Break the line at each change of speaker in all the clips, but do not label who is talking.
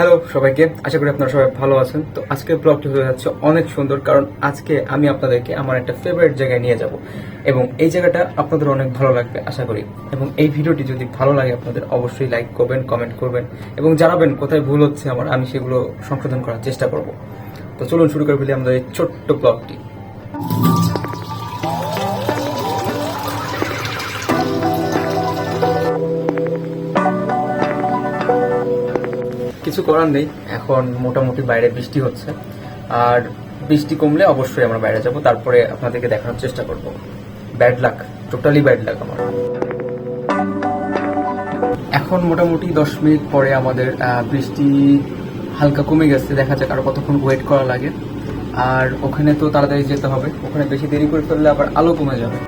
Hello সবাইকে। আশা করি আপনারা সবাই ভালো আছেন। তো আজকের ব্লগটি হয়ে যাচ্ছে অনেক সুন্দর, কারণ আজকে আমি আপনাদেরকে আমার একটা ফেভারিট জায়গায় নিয়ে যাব। এবং এই জায়গাটা আপনাদের অনেক ভালো লাগবে, আশা করি। এবং এই ভিডিওটি যদি ভালো লাগে, আপনাদের অবশ্যই লাইক করবেন কমেন্ট করবেন। এবং জানাবেন কোথায় ভুল হচ্ছে আমার, আমি সেগুলো সংশোধন করার চেষ্টা করব। তো চলুন শুরু করে ফেলি আমাদের এই ছোট্ট ব্লগটি কিছু করার নেই। এখন মোটামুটি বাইরে বৃষ্টি হচ্ছে। আর বৃষ্টি কমলে অবশ্যই আমরা বাইরে যাব। তারপরে আপনাদেরকে দেখানোর চেষ্টা করব। Bad luck totally bad luck আমার। এখন মোটামুটি দশ মিনিট পরে আমাদের বৃষ্টি হালকা কমে গেছে। দেখা যাক আর কতক্ষণ ওয়েট করা লাগে। আর ওখানে তো তাড়াতাড়ি যেতে হবে। ওখানে বেশি দেরি করে ফেললে আবার আলো কমে যাবে।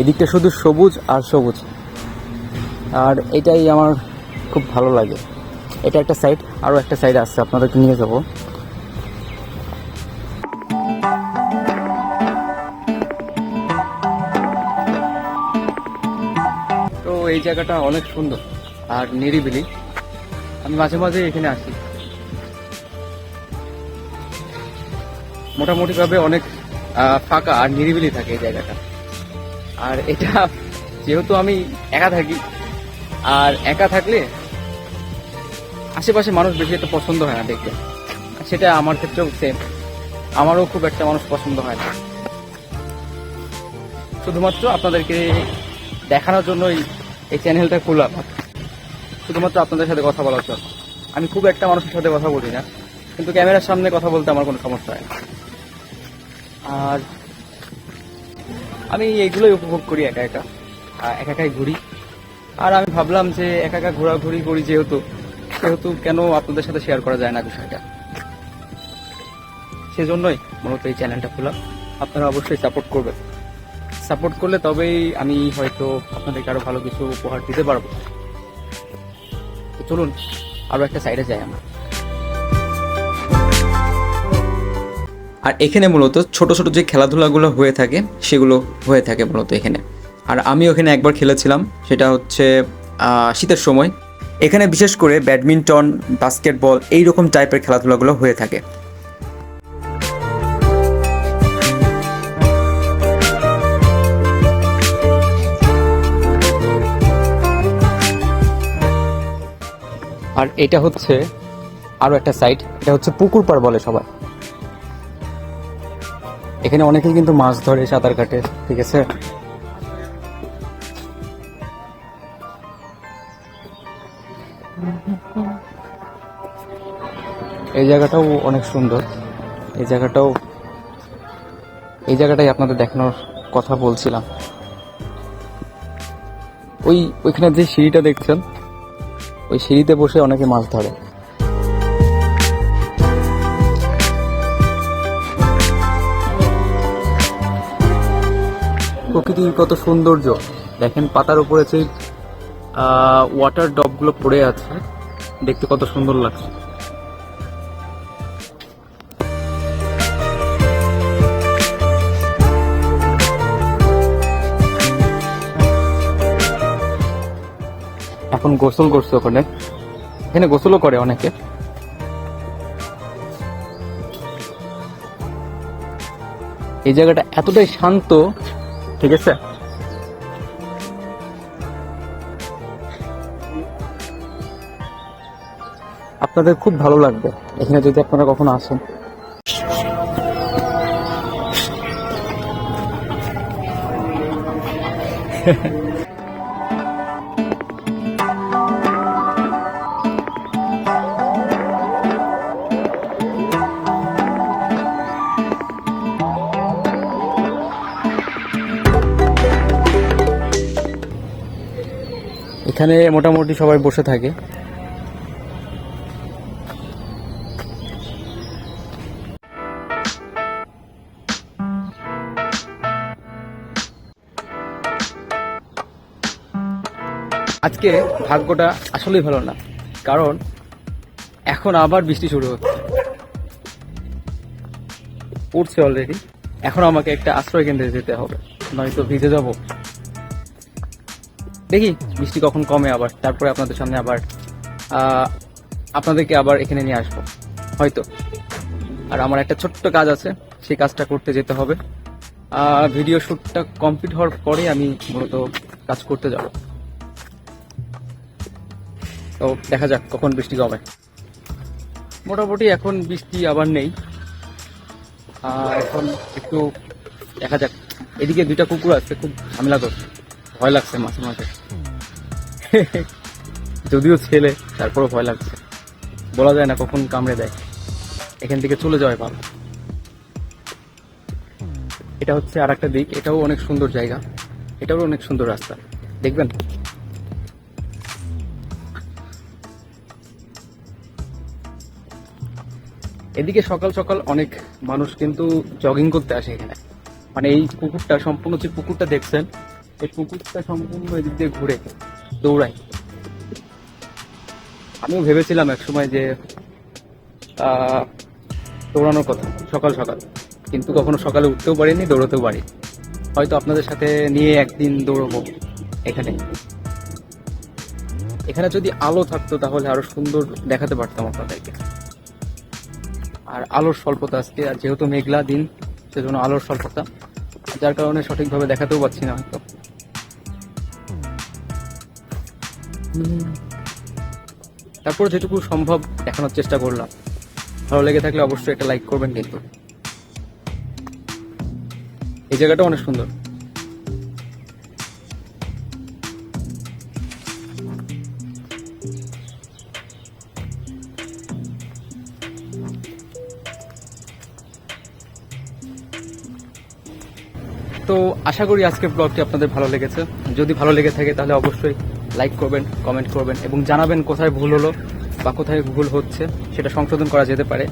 এদিকটা শুধু সবুজ আর সবুজ। আর এটাই আমার খুব ভালো লাগে। এটা একটা সাইড আরও একটা সাইড আছে, আপনাদেরকে নিয়ে যাব। তো এই জায়গাটা অনেক সুন্দর আর নিরিবিলি। আমি মাঝে মাঝে এখানে আসি। মোটামুটিভাবে অনেক ফাঁকা আর নিরিবিলি থাকে এই জায়গাটা। আর এটা যেহেতু আমি একা থাকি, আর একা থাকলে আশেপাশে মানুষ বেশি একটা পছন্দ হয় না দেখতে। সেটা আমার ক্ষেত্রেও সেম আমারও খুব একটা মানুষ পছন্দ হয় না। শুধুমাত্র আপনাদেরকে দেখানোর জন্যই এই চ্যানেলটা খোলা শুধুমাত্র আপনাদের সাথে কথা বলার জন্য। আমি খুব একটা মানুষের সাথে কথা বলি না। কিন্তু ক্যামেরার সামনে কথা বলতে আমার কোনো সমস্যা হয় আর আমি এইগুলোই উপভোগ করি একা একা একা একাই ঘুরি। আর আমি ভাবলাম যে একা একা ঘোরাঘুরি করি যেহেতু, সেহেতু কেন আপনাদের সাথে শেয়ার করা যায় না বিষয়টা? সেজন্যই মূলত এই চ্যানেলটা খোলা আপনারা অবশ্যই সাপোর্ট করবেন। সাপোর্ট করলে তবেই আমি হয়তো আপনাদেরকে আরও ভালো কিছু উপহার দিতে পারব। চলুন, আরও একটা সাইডে যাই আমরা। আর এখানে মূলত ছোট ছোট যে খেলাধুলাগুলো হয়ে থাকে, সেগুলো হয়ে থাকে মূলত এখানে। আর আমি ওখানে একবার খেলেছিলাম, সেটা হচ্ছে শীতের সময়। এখানে বিশেষ করে ব্যাডমিন্টন, বাস্কেটবল এই রকম টাইপের খেলাধুলাগুলো হয়ে থাকে। আর এটা হচ্ছে আরও একটা সাইড এটা হচ্ছে পুকুর পাড় বলে সবাই। এখানে অনেকেই কিন্তু মাছ ধরে সাঁতার কাটে, ঠিক আছে? এই জায়গাটাও অনেক সুন্দর। এই জায়গাটাও, এই জায়গাটাই আপনাদের দেখানোর কথা বলছিলাম। ওই, ওইখানে যে সিঁড়িটা দেখছেন, ওই সিঁড়িতে বসে অনেকে মাছ ধরে। প্রকৃতির কত সৌন্দর্য। দেখেন পাতার উপরে যে ওয়াটার ডবগুলো পড়ে আছে, দেখতে কত সুন্দর লাগছে। এখন গোসল করছে ওখানে। এখানে গোসলও করে অনেকে। এই জায়গাটা এতটাই শান্ত ঠিক আছে? আপনাদের খুব ভালো লাগবে এখানে যদি আপনারা কখনো আসেন। এখানে মোটামুটি সবাই বসে থাকে। আজকে ভাগ্যটা আসলেই ভালো না, কারণ এখন আবার বৃষ্টি শুরু হচ্ছে। পড়ছে অলরেডি এখন আমাকে একটা আশ্রয় কেন্দ্রে যেতে হবে, নয়তো ভিজে যাব। দেখি, বৃষ্টি কখন কমে আবার, তারপরে আপনাদের সামনে আবার আপনাদেরকে আবার এখানে নিয়ে আসব, হয়তো। আর আমার একটা ছোট্ট কাজ আছে, সেই কাজটা করতে যেতে হবে। ভিডিও শ্যুটটা কমপ্লিট হওয়ার পরে আমি মূলত কাজ করতে যাব। তো দেখা যাক কখন বৃষ্টি কমে। মোটামুটি এখন বৃষ্টি আবার নেই। এখন একটু দেখা যাক। এদিকে দুইটা কুকুর আছে, খুব ঝামেলা করছে। ভয় লাগছে মাঝে মাঝে। যদিও ছেলে, তারপরও ভয় লাগছে। বলা যায় না কখন কামড়ে দেয়। এখান থেকে চলে যাওয়াই ভালো। এটা হচ্ছে আর একটা দিক। এটাও অনেক সুন্দর জায়গা। এটাও অনেক সুন্দর রাস্তা। দেখবেন? এদিকে সকাল সকাল অনেক মানুষ কিন্তু জগিং করতে আসে এখানে। মানে এই পুকুরটা, সম্পূর্ণ যে পুকুরটা দেখছেন এই পুকুরটা সম্পূর্ণ এদিক দিয়ে ঘুরে দৌড়ায় আমিও ভেবেছিলাম একসময় যে দৌড়ানোর কথা, সকাল সকাল। কিন্তু কখনো সকালে উঠতেও পারিনি, দৌড়াতেও পারি হয়তো আপনাদের সাথে নিয়ে একদিন দৌড়বো এখানে। এখানে যদি আলো থাকতো তাহলে আরও সুন্দর দেখাতে পারতাম আপনাদেরকে। আর আলোর স্বল্পতা আজকে, আর যেহেতু মেঘলা দিন, সেজন্য আলোর স্বল্পতা। যার কারণে সঠিকভাবে দেখাতেও পাচ্ছি না হয়তো। তারপর যেটুকু সম্ভব দেখানোর চেষ্টা করলাম। ভালো লেগে থাকলে অবশ্যই একটা লাইক করবেন কিন্তু। এই জায়গাটা অনেক সুন্দর। তো আশা করি আজকের ব্লগটি আপনাদের ভালো লেগেছে। যদি ভালো লেগে থাকে তাহলে অবশ্যই লাইক করবেন কমেন্ট করবেন এবং জানাবেন কোথায় ভুল হলো বা কোথায় ভুল হচ্ছে, সেটা সংশোধন করা যেতে পারে।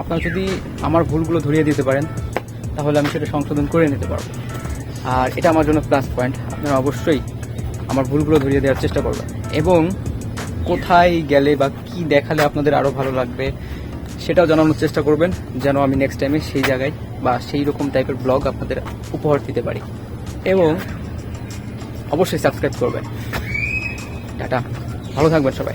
আপনারা যদি আমার ভুলগুলো ধরিয়ে দিতে পারেন, তাহলে আমি সেটা সংশোধন করে নিতে পারব। আর এটা আমার জন্য প্লাস পয়েন্ট আপনারা অবশ্যই আমার ভুলগুলো ধরিয়ে দেওয়ার চেষ্টা করবেন। এবং কোথায় গেলে বা কি দেখালে আপনাদের আরও ভালো লাগবে সেটাও জানানোর চেষ্টা করবেন, যেন আমি নেক্সট টাইমে সেই জায়গায় বা সেই রকম টাইপের ব্লগ আপনাদের উপহার দিতে পারি। এবং অবশ্যই সাবস্ক্রাইব করবেন। টাটা। ভালো থাকবেন সবাই।